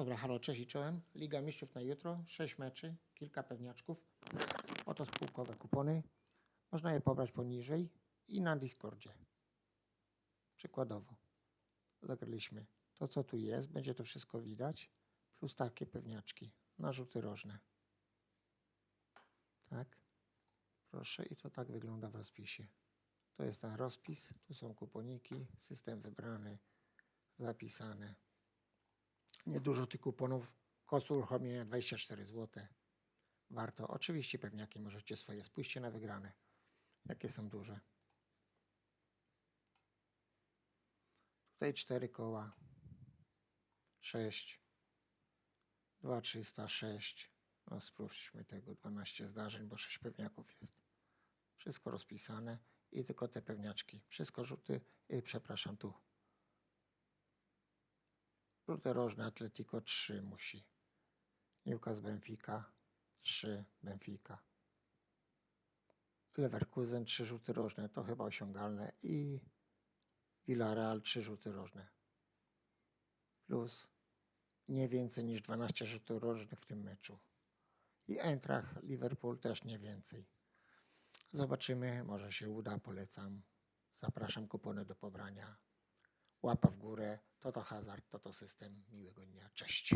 dobra, halo, cześć i czołem. Liga Mistrzów na jutro, 6 meczy, kilka pewniaczków. Oto spółkowe kupony. Można je pobrać poniżej i na Discordzie. Przykładowo. Zagraliśmy to, co tu jest, będzie to wszystko widać, plus takie pewniaczki, narzuty rożne. Tak. Proszę i to tak wygląda w rozpisie. To jest ten rozpis, tu są kuponiki, system wybrany, zapisane. Niedużo tych kuponów, koszt uruchomienia 24 zł. Warto. Oczywiście pewniaki możecie swoje, spójrzcie na wygrane, jakie są duże. Tutaj 4 koła, 6, 2306. No sprawdźmy tego, 12 zdarzeń, bo 6 pewniaków jest. Wszystko rozpisane i tylko te pewniaczki. Wszystko rzuty, yy, przepraszam, tu. Rzuty rożne Atletico 3 musi. Newcastle Benfica 3 Benfica. Leverkusen 3 rzuty rożne, to chyba osiągalne i Villarreal 3 rzuty rożne. Plus nie więcej niż 12 rzutów rożnych w tym meczu. I Eintracht Liverpool też nie więcej. Zobaczymy, może się uda, polecam. Zapraszam kupony do pobrania. Łapa w górę, to to hazard, to to system. Miłego dnia, cześć.